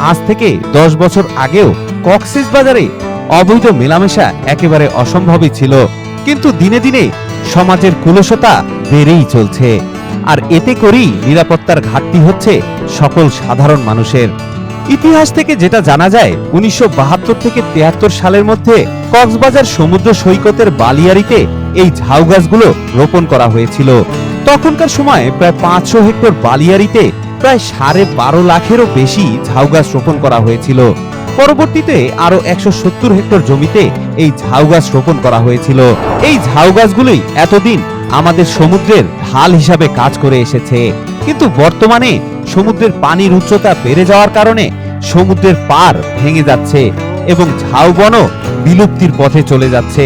আজ থেকে দশ বছর আগেও কক্সেস বাজারে অবৈধ মেলামেশা একেবারে অসম্ভবই ছিল। কিন্তু দিনে দিনে সমাজের কুলসতা বেড়েই চলছে। আর এতে করেই নিরাপত্তার ঘাটতি হচ্ছে সকল সাধারণ মানুষের। ইতিহাস থেকে যেটা জানা যায়, উনিশশো বাহাত্তর থেকে তিয়াত্তর সালের মধ্যে কক্সবাজার সমুদ্র সৈকতের বালিয়ারিতে এই ঝাউ গাছগুলো রোপণ করা হয়েছিল। তখনকার সময় প্রায় পাঁচশো হেক্টর বালিয়ারিতে প্রায় সাড়ে বারো লাখেরও বেশি ঝাউ গাছ রোপণ করা হয়েছিল। পরবর্তীতে আরও একশো সত্তর হেক্টর জমিতে এই ঝাউ গাছ রোপণ করা হয়েছিল। এই ঝাউ গাছগুলোই এতদিন আমাদের সমুদ্রের ঢাল হিসাবে কাজ করে এসেছে। কিন্তু বর্তমানে সমুদ্রের পানির উচ্চতা বেড়ে যাওয়ার কারণে সমুদ্রের পার ভেঙে যাচ্ছে এবং ঝাউবনও বিলুপ্তির পথে চলে যাচ্ছে।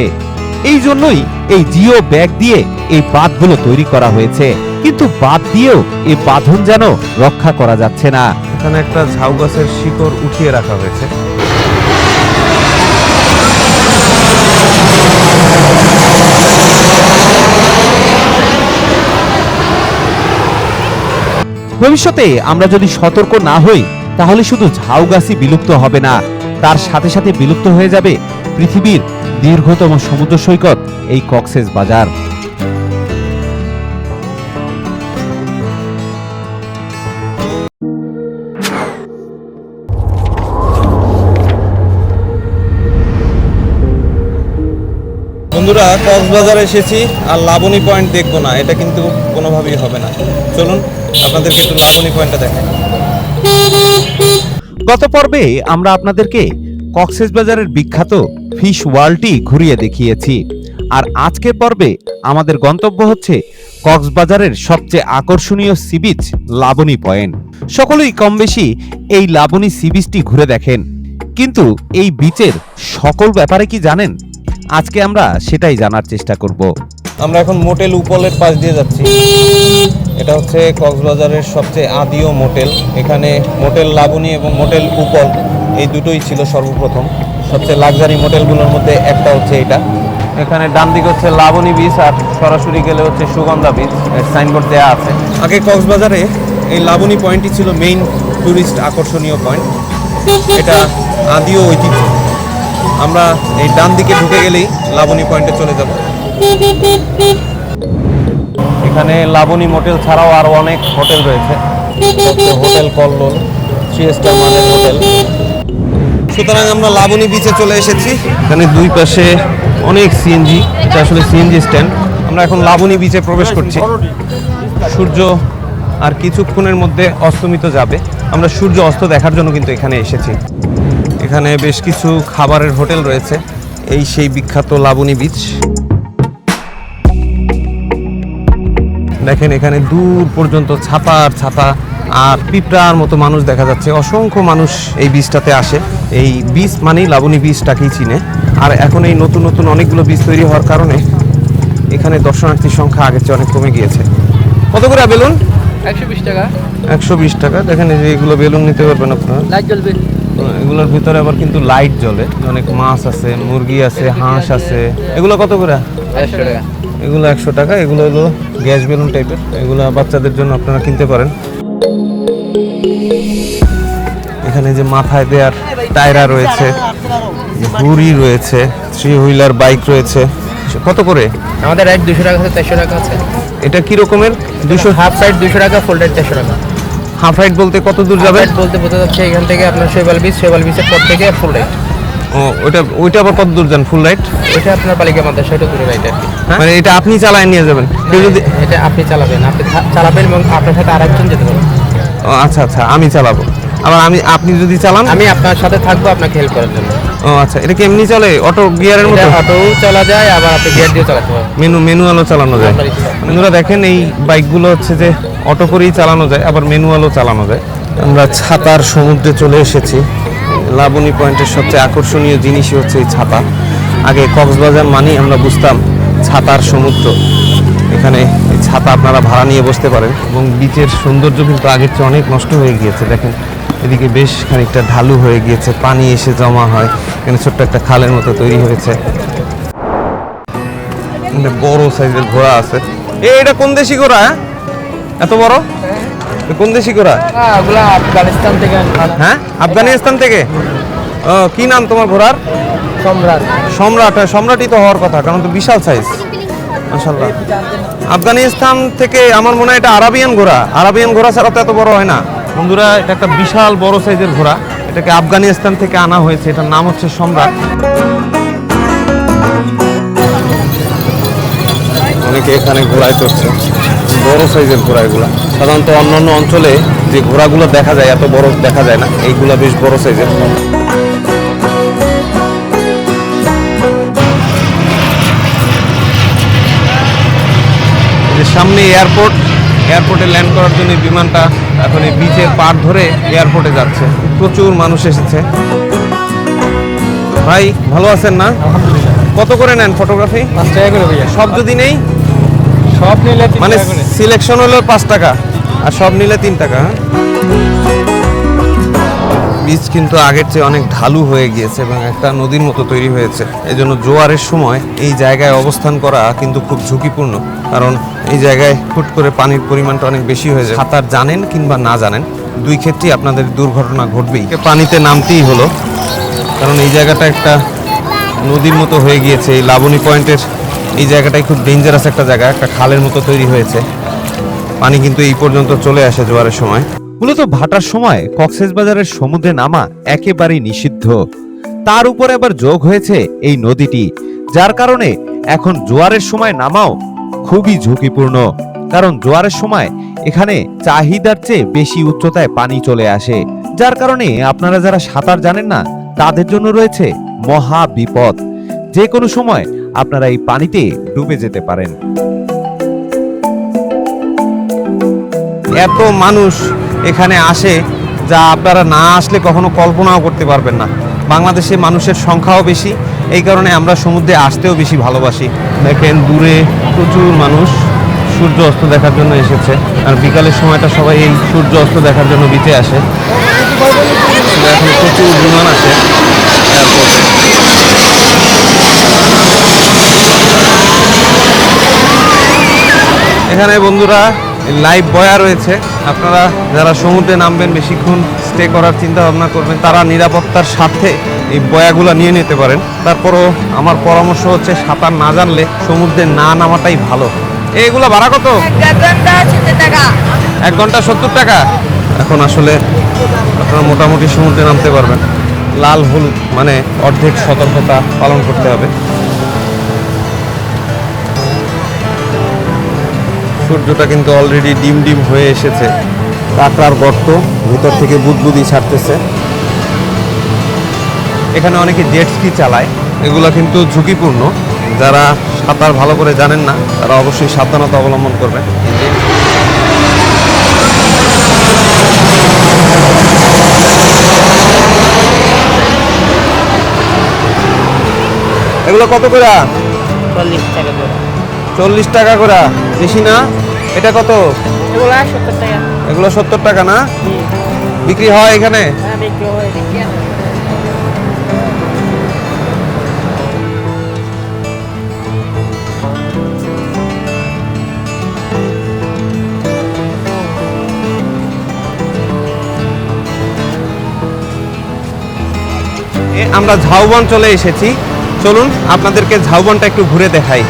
এই জন্যই এই জিও ব্যাগ দিয়ে এই বাঁধগুলো তৈরি করা হয়েছে। কিন্তু বাঁধ দিয়েও এই বাঁধন যেন রক্ষা করা যাচ্ছে না। এখানে একটা ঝাউ গাছের শিকড় উঠিয়ে রাখা হয়েছে। ভবিষ্যতে আমরা যদি সতর্ক না হই তাহলে শুধু ঝাউ গাছই বিলুপ্ত হবে না। তার সাথে সাথে বিলুপ্ত হয়ে যাবে পৃথিবীর দীর্ঘতম সমুদ্র সৈকত এই কক্সেস বাজার। বন্ধুরা কক্সবাজারে এসেছি, আর লাবণী পয়েন্ট দেখব না, এটা কিন্তু কোনোভাবেই হবে না। চলুন, আপনাদেরকে একটু লাবণী পয়েন্টটা দেখাই। গত পর্বে আমরা আপনাদেরকে কক্সেস বাজারের বিখ্যাত ফিশ ওয়ার্ল্ডটি ঘুরিয়ে দেখিয়েছি, আর আজকের পর্বে আমাদের গন্তব্য হচ্ছে কক্সবাজারের সবচেয়ে আকর্ষণীয় সি বিচ লাবণী পয়েন্ট সকলেই কম বেশি এই লাবণী সি বিচটি ঘুরে দেখেন। কিন্তু এই বিচের সকল ব্যাপারে কি জানেন? আজকে আমরা সেটাই জানার চেষ্টা করব। আমরা এখন মোটেল উপলের পাশ দিয়ে যাচ্ছি। এটা হচ্ছে কক্সবাজারের সবচেয়ে আদিও মোটেল। এখানে মোটেল লাবণী এবং মোটেল উপল, এই দুটোই ছিল সর্বপ্রথম। সবচেয়ে লাক্সারি মোটেলগুলোর মধ্যে একটা হচ্ছে এটা। এখানে ডান দিকে হচ্ছে লাবণী বিচ আর সরাসরি গেলে হচ্ছে সুগন্ধা বিচ সাইনবোর্ড দেওয়া আছে। আগে কক্সবাজারে এই লাবণী পয়েন্টটি ছিল মেইন টুরিস্ট আকর্ষণীয় পয়েন্ট এটা আদিও ঐতিহ্য। আমরা এই ডান দিকে ঢুকে গেলেই লাবণী পয়েন্টে চলে যাব। এখানে লাবণী মোটেল ছাড়াও আরও অনেক হোটেল রয়েছে। হোটেল কল্লোল হোটেল সুতরাং আমরা লাবণী বিচে চলে এসেছি। এখানে দুই পাশে অনেক সিএনজি এটা আসলে সিএনজি স্ট্যান্ড আমরা এখন লাবণী বিচে প্রবেশ করছি। সূর্য আর কিছুক্ষণের মধ্যে অস্তমিত যাবে। আমরা সূর্য অস্ত দেখার জন্য কিন্তু এখানে এসেছি। এখানে বেশ কিছু খাবারের হোটেল রয়েছে। এই সেই বিখ্যাত লাবণী বিচ দেখেন এখানে দূর পর্যন্ত ছাতা আর ছাতা আর পিঁপড়ার মতো মানুষ দেখা যাচ্ছে। অসংখ্য মানুষ এই বীজটাতে আসে। এই বীজ মানেই লাবণী বীজটাকেই চিনে। আর এখন এই নতুন নতুন অনেকগুলো বীজ তৈরি হওয়ার কারণে এখানে দর্শনার্থীর সংখ্যা আগের চেয়ে অনেক কমে গিয়েছে। কত করে বেলুন? একশো বিশ টাকা। একশো বিশ টাকা। দেখেন এগুলো বেলুন নিতে পারবেন আপনারা। লাইট জ্বলবে। এগুলোর ভিতরে আবার কিন্তু লাইট জ্বলে। অনেক মাছ আছে মুরগি আছে হাঁস আছে। এগুলো কত করে? এগুলো একশো টাকা এগুলো হলো গ্যাস বেলুন টাইপের এগুলো বাচ্চাদের জন্য আপনারা কিনতে পারেন। এখানে যে মাথায় দেওয়ার টায়রা রয়েছে ঘুড়ি রয়েছে থ্রি হুইলার বাইক রয়েছে। কত করে? আমাদের রাইট দুশো টাকা আছে চারশো টাকা আছে। এটা কি রকমের? দুশো হাফ রাইট দুশো টাকা ফুল রাইট চারশো টাকা। হাফ রাইড বলতে কত দূর যাবে? বলতে বোঝা যাচ্ছে এখান থেকে আপনার শৈবাল বিচ শৈবাল বিচের পর থেকে ফুল রাইট ও ওইটা ওইটা আবার কত দূর যান ফুল রাইট ওইটা আপনার বালিকা মাদ্রাসা সেটা দূরে রাইট আর কি। মানে এটা আপনি চালায় নিয়ে যাবেন। কেউ যদি এটা আপনি চালাবেন। আপনি চালাবেন এবং আপনার সাথে আরেকজন যেতে পারবেন। ও আচ্ছা আচ্ছা আমি চালাবো। আবার আমি আপনি যদি চালান আমি আপনার সাথে থাকব আপনাকে হেল্প করার জন্য। ও আচ্ছা এটা কি এমনি চলে? অটো গিয়ারের মতো? অটো চলা যায় আবার আপনি গিয়ার দিয়ে চালাতে মেনু ম্যানুয়ালও চালানো যায়। বন্ধুরা দেখেন এই বাইকগুলো হচ্ছে যে অটো করেই চালানো যায় আবার ম্যানুয়ালও চালানো যায়। আমরা ছাতার সমুদ্রে চলে এসেছি। লাবণী পয়েন্টের সবচেয়ে আকর্ষণীয় জিনিসই হচ্ছে এই ছাতা। আগে কক্সবাজার মানেই আমরা বুঝতাম ছাতার সমুদ্র। এখানে এই ছাতা আপনারা ভাড়া নিয়ে বসতে পারেন এবং বিচের সৌন্দর্য কিন্তু আগের চেয়ে অনেক নষ্ট হয়ে গিয়েছে দেখেন। এদিকে বেশ খানিকটা ঢালু হয়ে গিয়েছে পানি এসে জমা হয়। এখানে ছোট্ট একটা খালের মতো তৈরি হয়েছে। বড় সাইজের ঘোড়া আছে। এ এটা কোন দেশি ঘোড়া হ্যাঁ? এত বড়? কোন দেশি ঘোড়া? আফগানিস্তান থেকে হ্যাঁ? আফগানিস্তান থেকে? ও কি নাম তোমার ঘোড়ার? সম্রাট। সম্রাট হ্যাঁ, সম্রাটই তো হওয়ার কথা কারণ তো বিশাল সাইজ মাশাল্লাহ আফগানিস্তান থেকে আমার মনে হয় এটা আরাবিয়ান ঘোড়া। আরাবিয়ান ঘোড়া ছাড়া তো এত বড় হয় না। বন্ধুরা, এটা একটা বিশাল বড় সাইজের ঘোড়া। এটাকে আফগানিস্তান থেকে আনা হয়েছে। এটার নাম হচ্ছে সম্রাট। অনেকে এখানে ঘোড়ায় চড়ছে। বড় সাইজের ঘোড়া এগুলা। সাধারণত অন্যান্য অঞ্চলে যে ঘোড়াগুলো দেখা যায়, এত বড় দেখা যায় না। এইগুলা বেশ বড় সাইজের। সামনে এয়ারপোর্ট এয়ারপোর্টে ল্যান্ড করার জন্য বিমানটা এখন এই বিচের পার ধরে এয়ারপোর্টে যাচ্ছে। প্রচুর মানুষ এসেছে। ভাই ভালো আছেন না? কত করে নেন ফটোগ্রাফি পাঁচ টাকা করে ভাইয়া। সব যদি নেই? সব নিলে মানে সিলেকশন হলো পাঁচ টাকা আর সব নিলে তিন টাকা হ্যাঁ? বীজ কিন্তু আগের চেয়ে অনেক ঢালু হয়ে গিয়েছে এবং একটা নদীর মতো তৈরি হয়েছে। এই জন্য জোয়ারের সময় এই জায়গায় অবস্থান করা কিন্তু খুব ঝুঁকিপূর্ণ। কারণ এই জায়গায় হুট করে পানির পরিমাণটা অনেক বেশি হয়ে যায়। সাঁতার জানেন কিংবা না জানেন, দুই ক্ষেত্রেই আপনাদের দুর্ঘটনা ঘটবেই। পানিতে নামতেই হলো, কারণ এই জায়গাটা একটা নদীর মতো হয়ে গিয়েছে। এই লাবণী পয়েন্টের এই জায়গাটাই খুব ডেঞ্জারাস একটা জায়গা, একটা খালের মতো তৈরি হয়েছে। পানি কিন্তু এই পর্যন্ত চলে আসে জোয়ারের সময়। মূলত ভাটার সময় কক্সবাজারের সমুদ্রে নামা একেবারেই নিষিদ্ধ। তার উপরে আবার যোগ হয়েছে এই নদীটি, যার কারণে এখন জোয়ারের সময় নামাও খুবই ঝুঁকিপূর্ণ, কারণ জোয়ারের সময় এখানে চাহিদার চেয়ে বেশি উচ্চতায় পানি চলে আসে, যার কারণে আপনারা যারা সাঁতার জানেন না, তাদের জন্য রয়েছে মহা বিপদ। যে কোনো সময় আপনারা এই পানিতে ডুবে যেতে পারেন। এত মানুষ এখানে আসে যা আপনারা না আসলে কখনো কল্পনাও করতে পারবেন না। বাংলাদেশে মানুষের সংখ্যাও বেশি এই কারণে আমরা সমুদ্রে আসতেও বেশি ভালোবাসি। দেখেন, দূরে প্রচুর মানুষ সূর্য অস্ত দেখার জন্য এসেছে। আর বিকালের সময়টা সবাই এই সূর্য অস্ত দেখার জন্য বিচে আসে। এখন প্রচুর বিমান এয়ারপোর্টে এখানে বন্ধুরা, লাইভ বয়া রয়েছে। আপনারা যারা সমুদ্রে নামবেন, বেশিক্ষণ স্টে করার চিন্তা ভাবনা করবেন, তারা নিরাপত্তার সাথে এই বয়াগুলো নিয়ে নিতে পারেন। তারপরও আমার পরামর্শ হচ্ছে সাঁতার না জানলে সমুদ্রে না নামাটাই ভালো। এইগুলো ভাড়া কত? টাকা। এক ঘণ্টা সত্তর টাকা? এখন আসলে আপনারা মোটামুটি সমুদ্রে নামতে পারবেন। লাল হলুদ মানে অর্ধেক সতর্কতা পালন করতে হবে। সূর্যটা কিন্তু অলরেডি ডিম ডিম হয়ে এসেছে। কাঁকড়ার গর্ত ভিতর থেকে বুদবুদি ছাড়তেছে। এখানে অনেকে জেট স্কি চালায়। এগুলো কিন্তু ঝুঁকিপূর্ণ। যারা সাঁতার ভালো করে জানেন না তারা অবশ্যই সাবধানতা অবলম্বন করবেন। এগুলো কত করে? চল্লিশ টাকা করে। চল্লিশ টাকা করে। বেশি না? এটা কত? এগুলো সত্তর টাকা। এগুলো সত্তর টাকা না? বিক্রি হয় এখানে? হ্যাঁ বিক্রি হয়। আমরা ঝাউবন চলে এসেছি। চলুন, আপনাদেরকে ঝাউবনটা একটু ঘুরে দেখাই।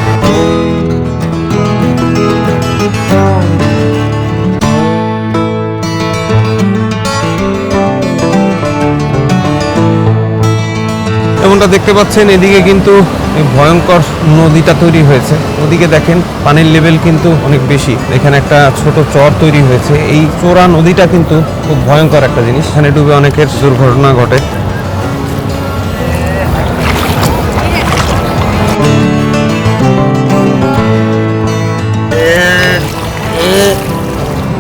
যেমনটা দেখতে পাচ্ছেন, এদিকে কিন্তু ভয়ঙ্কর নদীটা তৈরি হয়েছে। ওদিকে দেখেন, পানির লেভেল কিন্তু অনেক বেশি। এখানে একটা ছোট চর তৈরি হয়েছে। এই চোরা নদীটা কিন্তু খুব ভয়ঙ্কর একটা জিনিস। এখানে ডুবে অনেকের দুর্ঘটনা ঘটে।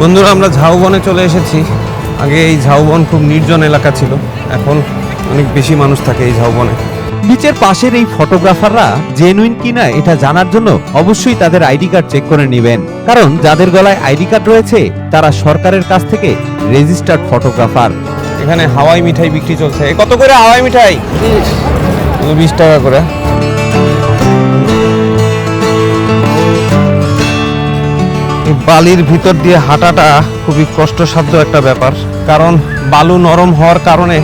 বন্ধুরা আমরা ঝাউবনে চলে এসেছি। আগে এই ঝাউবন খুব নির্জন এলাকা ছিল। এখন অনেক বেশি মানুষ থাকে এই ঝাউবনে। বিচের পাশের এই ফটোগ্রাফাররা জেনুইন কিনা এটা জানার জন্য অবশ্যই তাদের আইডি কার্ড চেক করে নেবেন। কারণ যাদের গলায় আইডি কার্ড রয়েছে তারা সরকারের কাছ থেকে রেজিস্টার্ড ফটোগ্রাফার এখানে হাওয়াই মিঠাই বিক্রি চলছে। কত করে হাওয়াই মিঠাই? বিশ টাকা করে। বালির ভিতর দিয়ে হাঁটাটা খুবই কষ্টসাধ্য একটা ব্যাপার। কারণ বালু নরম হওয়ার কারণে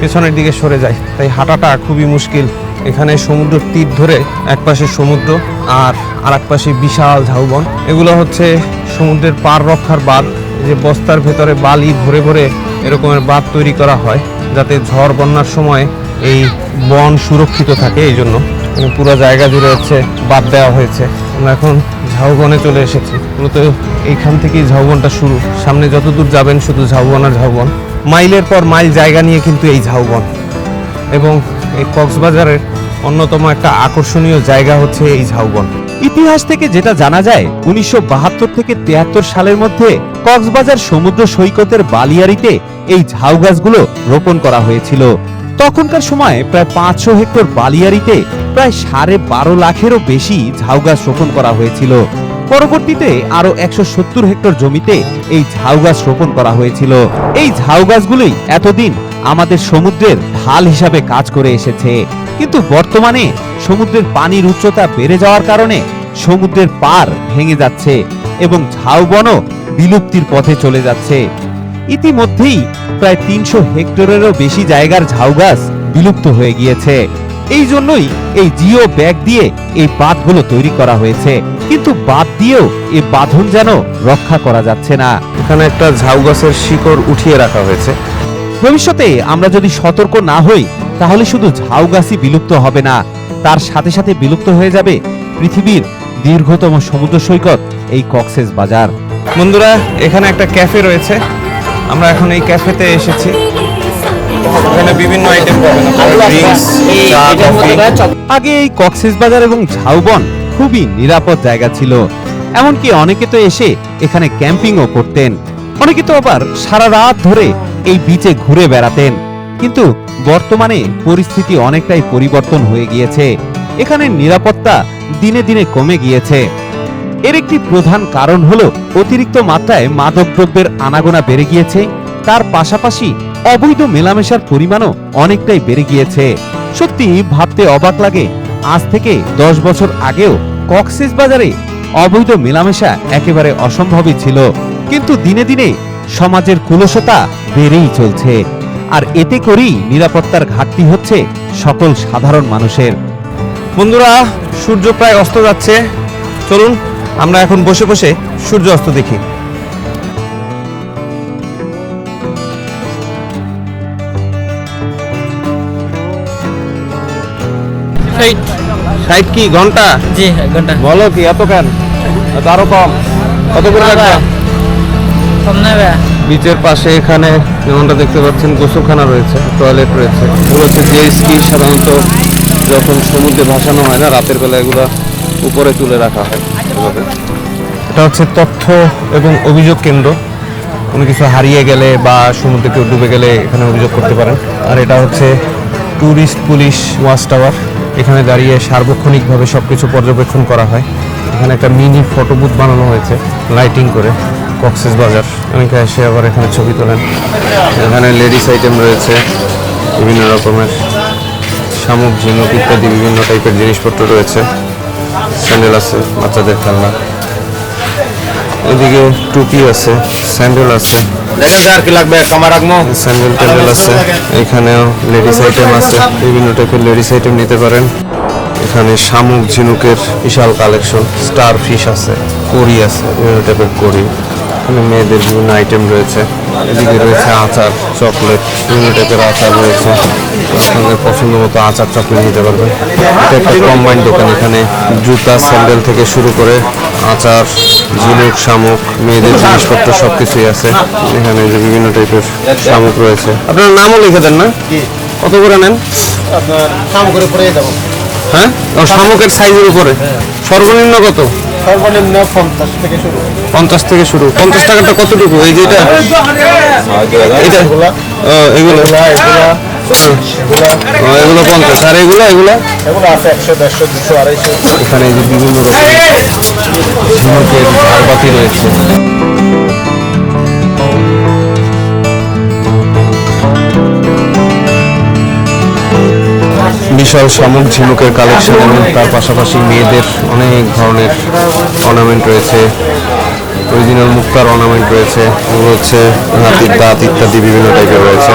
পেছনের দিকে সরে যায়। তাই হাঁটাটা খুবই মুশকিল। এখানে সমুদ্র তীর ধরে এক পাশে সমুদ্র আর আর এক পাশে বিশাল ঝাউবন। এগুলো হচ্ছে সমুদ্রের পার রক্ষার বাঁধ। যে বস্তার ভেতরে বালি ভরে ভরে এরকমের বাঁধ তৈরি করা হয়, যাতে ঝড় বন্যার সময় এই বন সুরক্ষিত থাকে। এই জন্য পুরো জায়গা জুড়ে হচ্ছে বাদ দেওয়া হয়েছে। এখন ঝাউবনে চলে এসেছি। মূলত এইখান থেকেই ঝাউবনটা শুরু। সামনে যতদূর যাবেন শুধু ঝাউবন আর ঝাউবন। মাইলের পর মাইল জায়গা নিয়ে কিন্তু এই ঝাউবন। এবং এই কক্সবাজারের অন্যতম একটা আকর্ষণীয় জায়গা হচ্ছে এই ঝাউবন। ইতিহাস থেকে যেটা জানা যায়, উনিশশো বাহাত্তর থেকে তিয়াত্তর সালের মধ্যে কক্সবাজার সমুদ্র সৈকতের বালিয়াড়িতে এই ঝাউ গাছগুলো রোপণ করা হয়েছিল। তখনকার সময় প্রায় পাঁচশো হেক্টর বালিয়াড়িতে প্রায় সাড়ে বারো লাখেরও বেশি ঝাউ গাছ রোপণ করা হয়েছিল। পরবর্তীতে আরও একশো সত্তর হেক্টর জমিতে এই ঝাউ গাছ রোপণ করা হয়েছিল। এই ঝাউ গাছগুলোই এতদিন আমাদের সমুদ্রের ঢাল হিসাবে কাজ করে এসেছে। কিন্তু বর্তমানে সমুদ্রের পানির উচ্চতা বেড়ে যাওয়ার কারণে সমুদ্রের পার ভেঙে যাচ্ছে এবং ঝাউবনও বিলুপ্তির পথে চলে যাচ্ছে। ইতিমধ্যেই প্রায় তিনশো হেক্টরেরও বেশি জায়গার ঝাউ গাছ বিলুপ্ত হয়ে গিয়েছে। এই জন্যই এই জিও ব্যাগ দিয়ে এই বাঁধগুলো তৈরি করা হয়েছে। কিন্তু বাঁধ দিয়েও এই বাঁধন যেন রক্ষা করা যাচ্ছে না। এখানে একটা ঝাউ গাছের শিকড় উঠিয়ে রাখা হয়েছে। ভবিষ্যতে আমরা যদি সতর্ক না হই তাহলে শুধু ঝাউ গাছই বিলুপ্ত হবে না। তার সাথে সাথে বিলুপ্ত হয়ে যাবে পৃথিবীর দীর্ঘতম সমুদ্র সৈকত এই কক্সেস বাজার। বন্ধুরা এখানে একটা ক্যাফে রয়েছে। আমরা এখন এই ক্যাফেতে এসেছি। এখানে বিভিন্ন আইটেম পাবেন ড্রিঙ্কস চা কফি আগে এই কক্সেস বাজার এবং ঝাউবন খুবই নিরাপদ জায়গা ছিল। এমনকি অনেকে তো এসে এখানে ক্যাম্পিংও করতেন। অনেকে তো আবার সারা রাত ধরে এই বিচে ঘুরে বেড়াতেন। কিন্তু বর্তমানে পরিস্থিতি অনেকটাই পরিবর্তন হয়ে গিয়েছে। এখানে নিরাপত্তা দিনে দিনে কমে গিয়েছে। এর একটি প্রধান কারণ হলো অতিরিক্ত মাত্রায় মাদকদ্রব্যের আনাগোনা বেড়ে গিয়েছে। তার পাশাপাশি অবৈধ মেলামেশার পরিমাণও অনেকটাই বেড়ে গিয়েছে। সত্যি ভাবতে অবাক লাগে, আজ থেকে দশ বছর আগেও কক্সেস বাজারে অবৈধ মেলামেশা একেবারে অসম্ভবই ছিল। কিন্তু দিনে দিনে সমাজের কুলসতা বেড়েই চলছে। আর এতে করেই নিরাপত্তার ঘাটতি হচ্ছে সকল সাধারণ মানুষের। বন্ধুরা, সূর্য প্রায় অস্ত যাচ্ছে। চলুন, আমরা এখন বসে বসে সূর্য অস্ত দেখি। ষাট। কি ঘণ্টা? জি ঘণ্টা। বলো কি এত কেন? আরও কম। কত করে রাখবা কম নেবে। বিচের পাশে এখানে যেমনটা দেখতে পাচ্ছেন গোসলখানা রয়েছে টয়লেট রয়েছে। এগুলো হচ্ছে যে স্কি সাধারণত যখন সমুদ্রে ভাসানো হয় না রাতের বেলা এগুলো উপরে তুলে রাখা হয়। এভাবে। এটা হচ্ছে তথ্য এবং অভিযোগ কেন্দ্র। কোনো কিছু হারিয়ে গেলে বা সমুদ্রে কেউ ডুবে গেলে এখানে অভিযোগ করতে পারেন। আর এটা হচ্ছে ট্যুরিস্ট পুলিশ ওয়াচ টাওয়ার। এখানে দাঁড়িয়ে সার্বক্ষণিকভাবে সব কিছু পর্যবেক্ষণ করা হয়। এখানে একটা মিনি ফটো বুথ বানানো হয়েছে লাইটিং করে কক্সেস বাজার অনেকে এসে আবার এখানে ছবি তোলেন। এখানে লেডিস আইটেম রয়েছে, বিভিন্ন রকমের শামুক ঝিনুক ইত্যাদি, বিভিন্ন টাইপের জিনিসপত্র রয়েছে। স্যান্ডেল আছে, বাচ্চাদের খেলনা। এদিকে টুপি আছে স্যান্ডেল আছে। লাগবে স্যান্ডেল ট্যান্ডেল আছে। এখানেও লেডিস আইটেম আছে। বিভিন্ন টাইপের লেডিস আইটেম নিতে পারেন। এখানে শামুক, ঝিনুকের বিশাল কালেকশন স্টার ফিশ আছে, কড়ি আছে, বিভিন্ন টাইপের কড়ি। এখানে মেয়েদের বিভিন্ন আইটেম রয়েছে। এদিকে রয়েছে আচার চকলেট বিভিন্ন টাইপের আচার রয়েছে। আপনাদের পছন্দ মতো আচার চকলেট নিতে পারবেন। এটা একটা কম্বাইন্ড দোকান এখানে জুতা স্যান্ডেল থেকে শুরু করে আচার ঝিনুক শামুক মেয়েদের জিনিসপত্র সব কিছুই আছে। এখানে যে বিভিন্ন টাইপের শামুক রয়েছে। আপনার নামও লিখে দেন না? কত করে নেন? আপনার হ্যাঁ? শামুকের সাইজের উপরে? সর্বনিম্ন কত? সর্বনিম্ন পঞ্চাশ থেকে শুরু। পঞ্চাশ থেকে শুরু। পঞ্চাশ টাকাটা কতটুকু? এই যে এটা? এটা? ও, এগুলো। এগুলো পঞ্চাশ। আর এগুলো এগুলো? এগুলো আছে একশো দেড়শো দুশো আড়াইশো। এখানে যে বিভিন্ন রকমের ঝাড়বাতি রয়েছে। বিশাল শামুক ঝিনুকের কালেকশন এবং তার পাশাপাশি মেয়েদের অনেক ধরনের অর্নামেন্ট রয়েছে। অরিজিনাল মুক্তার অর্নামেন্ট রয়েছে। এগুলো হচ্ছে হাতির দাঁত ইত্যাদি বিভিন্ন টাইপের রয়েছে।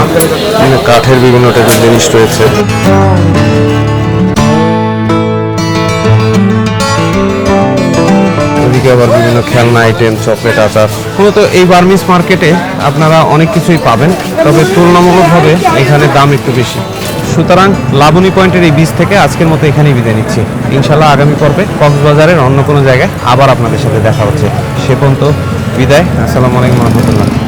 কাঠের বিভিন্ন টাইপের জিনিস রয়েছে। আবার বিভিন্ন খেলনা আইটেম চকলেট আচার। মূলত এই বার্মিস মার্কেটে আপনারা অনেক কিছুই পাবেন, তবে তুলনামূলকভাবে এখানে দাম একটু বেশি। সুতরাং লাবণী পয়েন্টের এই বীজ থেকে আজকের মতো এখানেই বিদায় নিচ্ছি। ইনশাল্লাহ আগামী পর্বে কক্সবাজারের অন্য কোনো জায়গায় আবার আপনাদের সাথে দেখা হচ্ছে। সে পর্যন্ত বিদায়। আসসালামু আলাইকুম রহমতুল্লাহ।